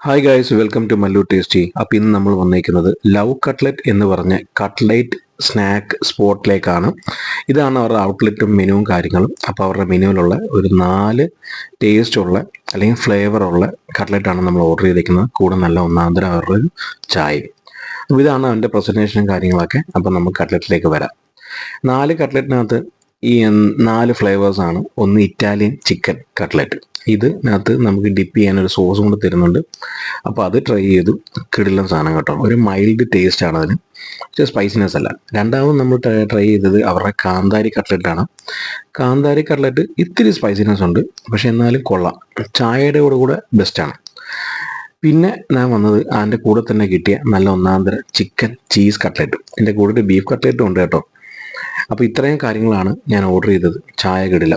Hi guys welcome to Mallu tasty അപ്പം ഇന്ന് നമ്മൾ വന്നിരിക്കുന്നത് ലവ് കട്ട്ലറ്റ് എന്ന് പറഞ്ഞ കട്ട്ലൈറ്റ് സ്നാക്ക് സ്പോട്ടിലേക്കാണ് ഇതാണ് അവരുടെ ഔട്ട്ലെറ്റും മെനുവും കാര്യങ്ങളും. അപ്പോൾ അവരുടെ മെനുവിലുള്ള ഒരു നാല് ടേസ്റ്റ് ഉള്ള അല്ലെങ്കിൽ ഉള്ള കട്ട്ലറ്റാണ് നമ്മൾ ഓർഡർ ചെയ്തിരിക്കുന്നത് കൂടെ നല്ല ഒന്നാന്തരം അവരുടെ ചായയും. അപ്പോൾ ഇതാണ് അവന്റെ പ്രസന്റേഷനും കാര്യങ്ങളൊക്കെ. അപ്പോൾ നമുക്ക് കട്ട്ലറ്റിലേക്ക് വരാം. നാല് കട്ട്ലറ്റിനകത്ത് ഈ നാല് ഫ്ലേവേഴ്സ് ആണ്. ഒന്ന് ഇറ്റാലിയൻ ചിക്കൻ കട്ട്ലറ്റ് ഇതിനകത്ത് നമുക്ക് ഡിപ്പ് ചെയ്യാൻ ഒരു സോസും കൂടെ തരുന്നുണ്ട്. അപ്പോൾ അത് ട്രൈ ചെയ്തു കിടിലൻ സാധനം കേട്ടോ. ഒരു മൈൽഡ് ടേസ്റ്റ് ആണ് അതിന്. പക്ഷേ സ്പൈസിനെസ് അല്ല. രണ്ടാമത് നമ്മൾ ട്രൈ ചെയ്തത് അവരുടെ കാന്താരി കട്ട്ലറ്റ് ആണ്. കാന്താരി കട്ട്ലറ്റ് ഇത്തിരി സ്പൈസിനെസ് ഉണ്ട്. പക്ഷേ എന്നാലും കൊള്ളാം. ചായയുടെ കൂടെ കൂടെ ബെസ്റ്റാണ് പിന്നെ ഞാൻ വന്നത് അതിന്റെ കൂടെ തന്നെ കിട്ടിയ നല്ല ഒന്നാന്തര ചിക്കൻ ചീസ് കട്ട്ലറ്റ് എന്റെ കൂടെ ബീഫ് കട്ട്ലറ്റും ഉണ്ട് കേട്ടോ. അപ്പോൾ ഇത്രയും കാര്യങ്ങളാണ് ഞാൻ ഓർഡർ ചെയ്തത്. ചായ കിടില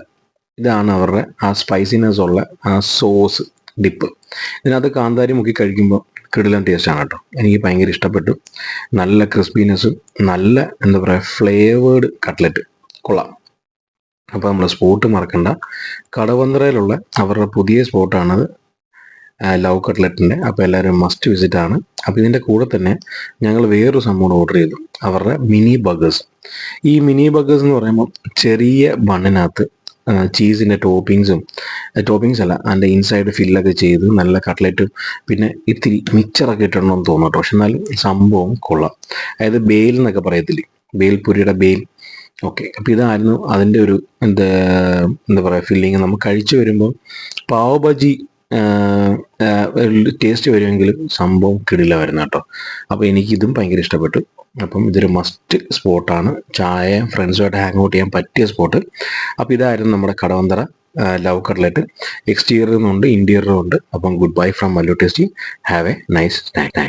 ഇതാണ് അവരുടെ ആ സ്പൈസിനെസ് ഉള്ള ആ സോസ് ഡിപ്പ് ഇതിനകത്ത് കാന്താരി മുക്കി കഴിക്കുമ്പോൾ കിടിലൻ ടേസ്റ്റാണ് കേട്ടോ. എനിക്ക് ഭയങ്കര ഇഷ്ടപ്പെട്ടു. നല്ല ക്രിസ്പിനെസ്സും നല്ല എന്താ പറയുക ഫ്ലേവേഡ് കട്ട്ലറ്റ് കൊള്ളാം. അപ്പോൾ നമ്മൾ സ്പോട്ട് മറക്കണ്ട. കടവന്ത്രയിലുള്ള അവരുടെ പുതിയ സ്പോട്ടാണത് ലവ് കട്ട്ലറ്റിന്റെ അപ്പോൾ എല്ലാവരും മസ്റ്റ് വിസിറ്റ് ആണ്. അപ്പോൾ ഇതിന്റെ കൂടെ തന്നെ ഞങ്ങൾ വേറൊരു സംഭവം ഓർഡർ ചെയ്തു. അവരുടെ മിനി ബഗേഴ്സ് ഈ മിനി ബഗേഴ്സ് എന്ന് പറയുമ്പോൾ ചെറിയ ബണ്ണിനകത്ത് ചീസിന്റെ ടോപ്പിങ്സും ടോപ്പിങ്സ് അല്ല അതിന്റെ ഇൻസൈഡ് ഫില്ലൊക്കെ ചെയ്ത് നല്ല കട്ട്ലറ്റ് പിന്നെ ഇത്തിരി മിക്സറൊക്കെ ഇട്ടിടണമെന്ന് തോന്നും കേട്ടോ. പക്ഷെ എന്നാലും സംഭവം കൊള്ളാം. അതായത് ബേൽ എന്നൊക്കെ പറയത്തില്ലേ? ബേൽപുരിയുടെ ബേൽ ഓക്കെ അപ്പോൾ ഇതായിരുന്നു അതിന്റെ ഒരു എന്താ എന്താ പറയുക ഫില്ലിങ് നമ്മൾ കഴിച്ചു വരുമ്പോൾ പാവ് ബജി ടേസ്റ്റ് വരുമെങ്കിലും സംഭവം കിടില വരുന്ന കേട്ടോ. അപ്പോൾ എനിക്കിതും ഭയങ്കര ഇഷ്ടപ്പെട്ടു. അപ്പം ഇതൊരു മസ്റ്റ് സ്പോട്ടാണ് ചായ ഫ്രണ്ട്സുമായിട്ട് ഹാങ് ഔട്ട് ചെയ്യാൻ പറ്റിയ സ്പോട്ട് അപ്പോൾ ഇതായിരുന്നു നമ്മുടെ കടവന്തറ ലവ് കട്ട്ലറ്റ് എക്സ്റ്റീരിയറും ഉണ്ട് ഇന്റീരിയറും ഉണ്ട്. അപ്പം good bye from Mallu tasty have a nice night